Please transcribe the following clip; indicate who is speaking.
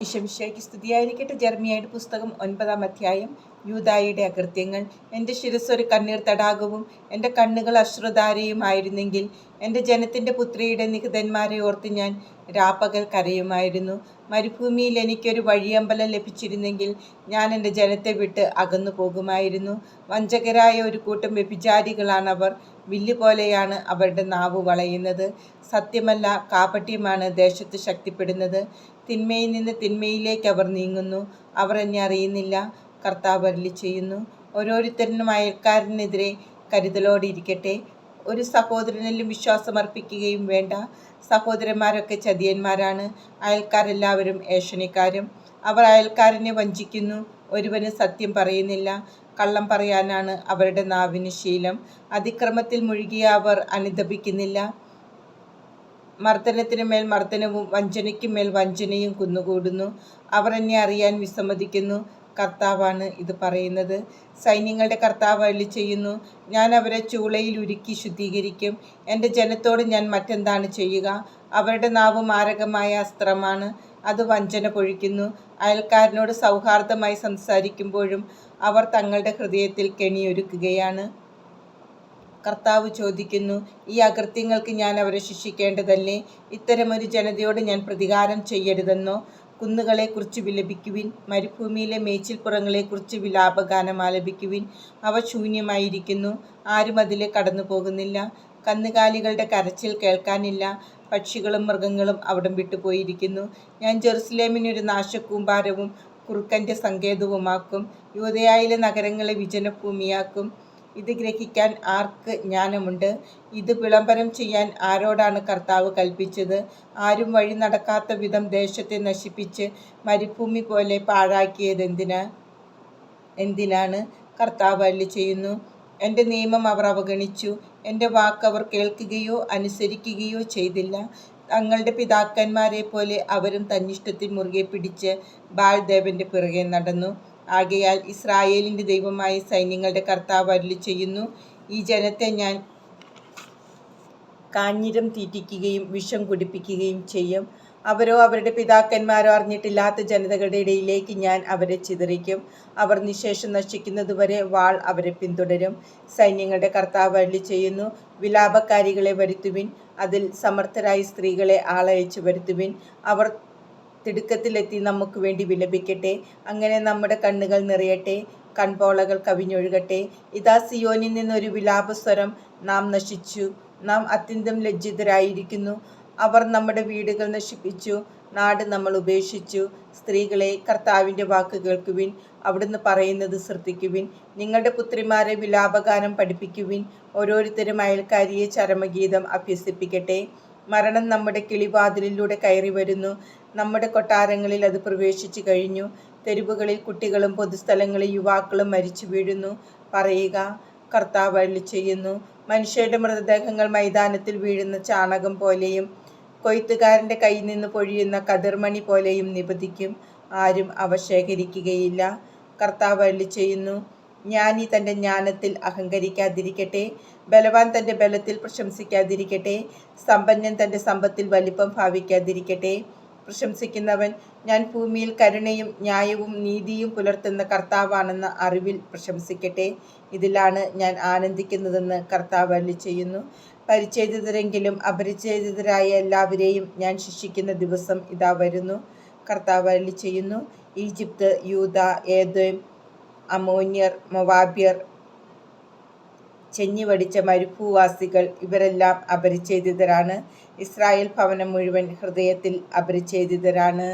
Speaker 1: ഈശമിശയ്ക്ക് സ്തുതിയായിരിക്കട്ടെ. ജർമ്മിയായിട്ട് പുസ്തകം ഒൻപതാം അധ്യായം യൂതായിയുടെ അകൃത്യങ്ങൾ എന്റെ ശിരസ് ഒരു കണ്ണീർ തടാകവും എന്റെ കണ്ണുകൾ അശ്രുധാരയുമായിരുന്നെങ്കിൽ എന്റെ ജനത്തിന്റെ പുത്രിയുടെ നിഹിതന്മാരെ ഓർത്ത് ഞാൻ രാപ്പകൽ കരയുമായിരുന്നു. മരുഭൂമിയിൽ എനിക്കൊരു വഴിയമ്പലം ലഭിച്ചിരുന്നെങ്കിൽ ഞാൻ എന്റെ ജനത്തെ വിട്ട് അകന്നു പോകുമായിരുന്നു. വഞ്ചകരായ ഒരു കൂട്ടം വ്യഭിചാരികളാണവർ വില്ല് പോലെയാണ് അവരുടെ നാവ് വളയുന്നത്. സത്യമല്ല കാപട്യമാണ് ദേശത്ത് ശക്തിപ്പെടുന്നത്. തിന്മയിൽ നിന്ന് തിന്മയിലേക്ക് അവർ നീങ്ങുന്നു. അവർ എന്നെ അറിയുന്നില്ല. കർത്താവ് അരുളി ചെയ്യുന്നു. ഓരോരുത്തരിനും അയൽക്കാരനെതിരെ കരുതലോടിരിക്കട്ടെ. ഒരു സഹോദരനിലും വിശ്വാസമർപ്പിക്കുകയും വേണ്ട. സഹോദരന്മാരൊക്കെ ചതിയന്മാരാണ്. അയൽക്കാരെല്ലാവരും ഏഷണിക്കാരും. അവർ അയൽക്കാരനെ വഞ്ചിക്കുന്നു. ഒരുവന് സത്യം പറയുന്നില്ല. കള്ളം പറയാനാണ് അവരുടെ നാവിന് ശീലം. അതിക്രമത്തിൽ മുഴുകിയ അവർ അനുദപിക്കുന്നില്ല. മർദ്ദനത്തിന് മേൽ മർദ്ദനവും വഞ്ചനയ്ക്കും മേൽ വഞ്ചനയും കുന്നുകൂടുന്നു. അവർ എന്നെ അറിയാൻ വിസമ്മതിക്കുന്നു. കർത്താവാണ് ഇത് പറയുന്നത്. സൈന്യങ്ങളുടെ കർത്താവ് അള്ളി ചെയ്യുന്നു ഞാൻ അവരെ ചൂളയിൽ ഉരുക്കി ശുദ്ധീകരിക്കും. എന്റെ ജനത്തോട് ഞാൻ മറ്റെന്താണ് ചെയ്യുക? അവരുടെ നാവ് മാരകമായ അസ്ത്രമാണ്. അത് വഞ്ചന പൊഴിക്കുന്നു. അയൽക്കാരനോട് സൗഹാർദ്ദമായി സംസാരിക്കുമ്പോഴും അവർ തങ്ങളുടെ ഹൃദയത്തിൽ കെണിയൊരുക്കുകയാണ്. കർത്താവ് ചോദിക്കുന്നു ഈ അകൃത്യങ്ങൾക്ക് ഞാൻ അവരെ ശിക്ഷിക്കേണ്ടതല്ലേ? ഇത്തരമൊരു ജനതയോട് ഞാൻ പ്രതികാരം ചെയ്യരുതെന്നോ? കുന്നുകളെക്കുറിച്ച് വിലപിക്കുവിൻ മരുഭൂമിയിലെ മേച്ചിൽപ്പുറങ്ങളെക്കുറിച്ച് വിലാപഗാനം ആലപിക്കുവിൻ. അവ ശൂന്യമായിരിക്കുന്നു ആരും അതിലെ കടന്നു പോകുന്നില്ല കന്നുകാലികളുടെ കരച്ചിൽ കേൾക്കാനില്ല പക്ഷികളും മൃഗങ്ങളും അവിടം വിട്ടുപോയിരിക്കുന്നു. ഞാൻ ജെറുസലേമിനൊരു നാശക്കൂമ്പാരവും കുറുക്കന്റെ സങ്കേതവുമാക്കും യൂതയായിലെ നഗരങ്ങളെ വിജനഭൂമിയാക്കും. ഇത് ഗ്രഹിക്കാൻ ആർക്ക് ജ്ഞാനമുണ്ട്? ഇത് വിളംബരം ചെയ്യാൻ ആരോടാണ് കർത്താവ് കൽപ്പിച്ചത്? ആരും വഴി നടക്കാത്ത വിധം ദേശത്തെ നശിപ്പിച്ച് മരുഭൂമി പോലെ പാഴാക്കിയത് എന്തിനാ? എന്തിനാണ് കർത്താവ് അല്ലി ചെയ്യുന്നു? എന്റെ നിയമം അവർ അവഗണിച്ചു. എന്റെ വാക്ക് അവർ കേൾക്കുകയോ അനുസരിക്കുകയോ ചെയ്തില്ല. തങ്ങളുടെ പിതാക്കന്മാരെ പോലെ അവരും തന്നിഷ്ടത്തിൽ മുറുകെ പിടിച്ച് ബാൽദേവന്റെ പിറകെ നടന്നു. ആകയാൽ ഇസ്രായേലിന്റെ ദൈവമായ സൈന്യങ്ങളുടെ കർത്താവ് അരുളി ചെയ്യുന്നു. ഈ ജനത്തെ ഞാൻ കാഞ്ഞിരം തീറ്റിക്കുകയും വിഷം കുടിപ്പിക്കുകയും ചെയ്യും. അവരോ അവരുടെ പിതാക്കന്മാരോ അറിഞ്ഞിട്ടില്ലാത്ത ജനതകളുടെ ഇടയിലേക്ക് ഞാൻ അവരെ ചിതറിക്കും. അവർ നിശേഷം നശിക്കുന്നതുവരെ വാൾ അവരെ പിന്തുടരും. സൈന്യങ്ങളുടെ കർത്താവ് അരുളി ചെയ്യുന്നു വിലാപക്കാരികളെ വരുത്തുവിൻ. അതിൽ സമർത്ഥരായ സ്ത്രീകളെ ആളയച്ചു വരുത്തുവിൻ. അവർ തിടുക്കത്തിലെത്തി നമുക്ക് വേണ്ടി വിലപിക്കട്ടെ. അങ്ങനെ നമ്മുടെ കണ്ണുകൾ നിറയട്ടെ. കൺപോളകൾ കവിഞ്ഞൊഴുകട്ടെ. ഇതാ സിയോനിൽ നിന്നൊരു വിലാപസ്വരം നാം നശിച്ചു. നാം അത്യന്തം ലജ്ജിതരായിരിക്കുന്നു. അവർ നമ്മുടെ വീടുകൾ നശിപ്പിച്ചു. നാട് നമ്മൾ ഉപേക്ഷിച്ചു. സ്ത്രീകളെ കർത്താവിന്റെ വാക്ക് കേൾക്കുവിൻ. അവിടുന്ന് പറയുന്നത് ശ്രദ്ധിക്കുവിൻ. നിങ്ങളുടെ പുത്രിമാരെ വിലാപഗാനം പഠിപ്പിക്കുവിൻ. ഓരോരുത്തരും അയൽക്കാരിയെ ചരമഗീതം അഭ്യസിപ്പിക്കട്ടെ. മരണം നമ്മുടെ കിളിവാതിലിലൂടെ കയറി വരുന്നു. നമ്മുടെ കൊട്ടാരങ്ങളിൽ അത് പ്രവേശിച്ചു കഴിഞ്ഞു. തെരുവുകളിൽ കുട്ടികളും പൊതുസ്ഥലങ്ങളിൽ യുവാക്കളും മരിച്ചു വീഴുന്നു. പറയുക കർത്താവ് അരുളി ചെയ്യുന്നു. മനുഷ്യരുടെ മൃതദേഹങ്ങൾ മൈതാനത്തിൽ വീഴുന്ന ചാണകം പോലെയും കൊയ്ത്തുകാരന്റെ കയ്യിൽ നിന്ന് പൊഴിയുന്ന കതിർമണി പോലെയും നിപതിക്കും ആരും അവ ശേഖരിക്കുകയില്ല. കർത്താവ് അരുളി ചെയ്യുന്നു ജ്ഞാനി തന്റെ ജ്ഞാനത്തിൽ അഹങ്കരിക്കാതിരിക്കട്ടെ. ബലവാൻ തന്റെ ബലത്തിൽ പ്രശംസിക്കാതിരിക്കട്ടെ. സമ്പന്നൻ തന്റെ സമ്പത്തിൽ വലിപ്പം ഭാവിക്കാതിരിക്കട്ടെ. പ്രശംസിക്കുന്നവൻ. ഞാൻ ഭൂമിയിൽ കരുണയും ന്യായവും നീതിയും പുലർത്തുന്ന കർത്താവാണെന്ന അറിവിൽ പ്രശംസിക്കട്ടെ. ഇതിലാണ് ഞാൻ ആനന്ദിക്കുന്നതെന്ന് കർത്താവ് അല്ലി ചെയ്യുന്നു. പരിചയതരെങ്കിലും അപരിചയതരായ എല്ലാവരെയും ഞാൻ ശിക്ഷിക്കുന്ന ദിവസം ഇതാ വരുന്നു. കർത്താവ് അല്ലി ചെയ്യുന്നു. ഈജിപ്ത് യൂത ഏതോം അമോന്യർ മൊവാബ്യർ ചെഞ്ഞിവടിച്ച മരുഭൂവാസികൾ ഇവരെല്ലാം അപരിച്ഛേദിതരാണ്. ഇസ്രായേൽ ഭവനം മുഴുവൻ ഹൃദയത്തിൽ അപരിച്ഛേദിതരാണ്.